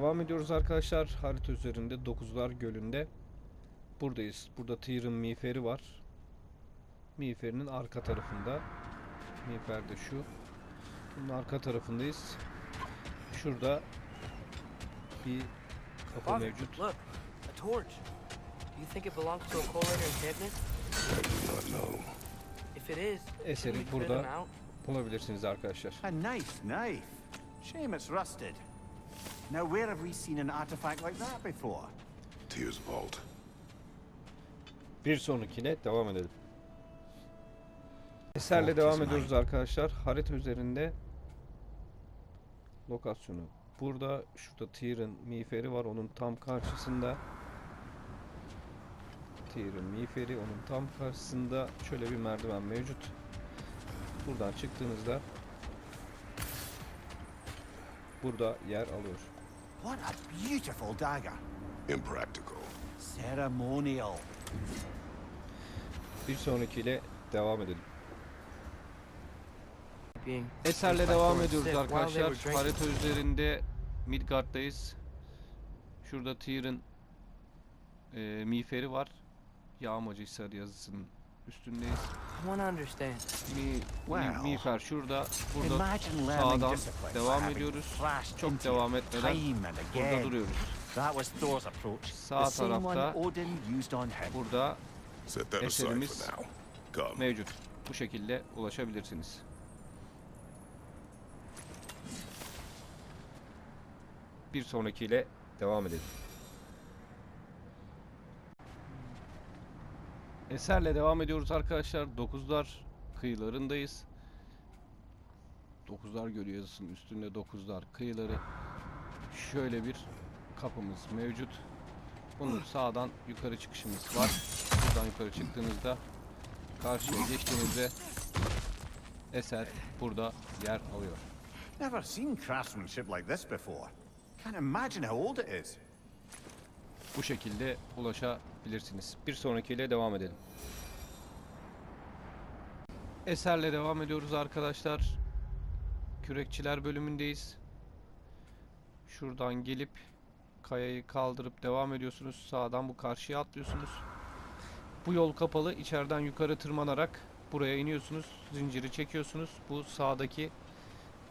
Devam ediyoruz arkadaşlar. Harita üzerinde Dokuzlar Gölü'nde. Buradayız. Burada Tyr'ın miğferi var. Miğferinin arka tarafında. Miğfer de şu. Bunun arka tarafındayız. Şurada bir kapı Father, mevcut. look, a torch. Do you think it belongs to a not know. If it is, Eseri burada. Bulabilirsiniz arkadaşlar. A nice knife. Shame it's rusted. Now, where have we seen an artifact like that before? Tears vault. Bir sonrakine devam edelim. Eserle devam ediyoruz arkadaşlar. Harita üzerinde lokasyonu. Burada şurada Tyr'ın miğferi var. Onun tam karşısında Tyr'ın miğferi onun tam karşısında şöyle bir merdiven mevcut. Buradan çıktığınızda burada yer alıyor. What a beautiful dagger. Impractical. Ceremonial. Bir sonrakiyle devam edelim. Eserle devam ediyoruz arkadaşlar. Harita üzerinde Midgard'dayız. Şurada Tyr'ın e, miğferi var. Yağmacı Hisarı yazısının üstündeyiz. I want to understand. Mi, mi- Wow. miğfer şurada. Burada sağdan devam ediyoruz. Çok devam etmeden burada duruyoruz. Sağ tarafta. Burada Eserimiz mevcut. Bu şekilde ulaşabilirsiniz. Bir sonrakiyle devam edelim. Eserle devam ediyoruz arkadaşlar. Dokuzlar kıyılarındayız. Dokuzlar Gölü yazısının üstünde Dokuzlar kıyıları. Şöyle bir kapımız mevcut. Bunun sağdan yukarı çıkışımız var. Buradan yukarı çıktığınızda karşıya geçtiğinizde eser burada yer alıyor. Never seen craftsmanship like this before. Can't imagine how old it is. Bu şekilde ulaşabilirsiniz. Bir sonrakiyle devam edelim. Eserle devam ediyoruz arkadaşlar. Kürekçiler bölümündeyiz. Şuradan gelip kayayı kaldırıp devam ediyorsunuz. Sağdan bu karşıya atlıyorsunuz. Bu yol kapalı. İçeriden yukarı tırmanarak buraya iniyorsunuz. Zinciri çekiyorsunuz. Bu sağdaki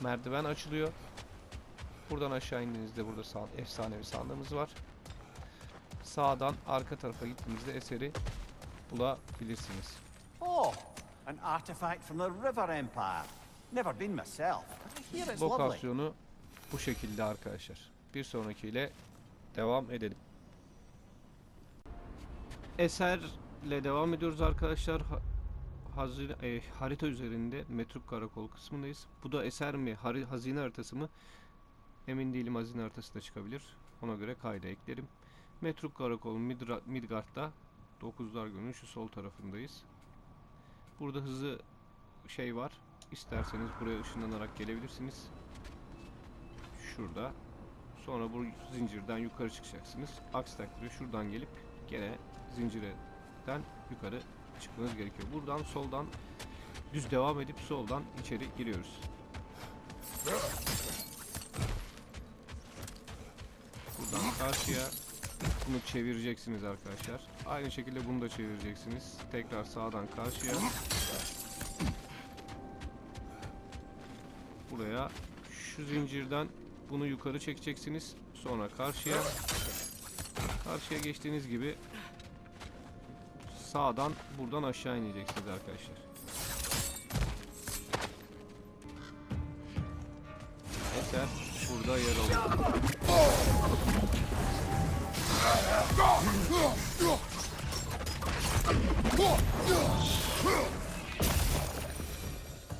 merdiven açılıyor. Buradan aşağı indiğinizde burada efsanevi sandığımız var. Sağdan arka tarafa gittiğinizde eseri bulabilirsiniz. Oh, an artifact from the River Empire. Never been myself, but I hear it's lovely. Lokasyonu bu şekilde arkadaşlar. Bir sonrakiyle devam edelim. Eserle devam ediyoruz arkadaşlar. Ha- hazine, e, harita üzerinde Metruk Karakol kısmındayız. Bu da eser mi, hazine haritası mı? Emin değilim hazine haritası da çıkabilir. Ona göre kayda eklerim. Metruk Karakol Midra- Midgard'da 9'lar günün şu sol tarafındayız. Burada hızlı şey var. İsterseniz buraya ışınlanarak gelebilirsiniz. Şurada. Sonra bu zincirden yukarı çıkacaksınız. Aksi takdirde şuradan gelip gene zincirden yukarı çıkmanız gerekiyor. Buradan soldan düz devam edip soldan içeri giriyoruz. Buradan karşıya bunu çevireceksiniz arkadaşlar. Aynı şekilde bunu da çevireceksiniz. Tekrar sağdan karşıya. Buraya şu zincirden bunu yukarı çekeceksiniz. Sonra karşıya. Karşıya geçtiğiniz gibi sağdan buradan aşağı ineceksiniz arkadaşlar. Eser burada yer alıyor.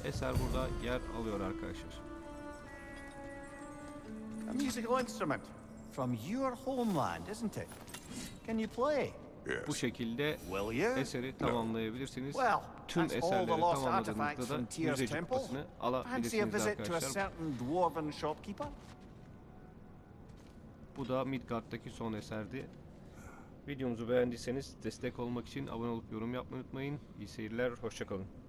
Eser burada yer alıyor arkadaşlar. A musical instrument from your homeland, isn't it? Can you play? Yes. Bu şekilde Will you? eseri tamamlayabilirsiniz. Well, Tüm that's all the eserleri lost artifacts tamamladığınızda from da Tyr's temple. Fancy a alabilirsiniz visit to a arkadaşlar. certain dwarven shopkeeper? Bu da Midgard'daki son eserdi. Videomuzu beğendiyseniz destek olmak için abone olup yorum yapmayı unutmayın. İyi seyirler, hoşçakalın.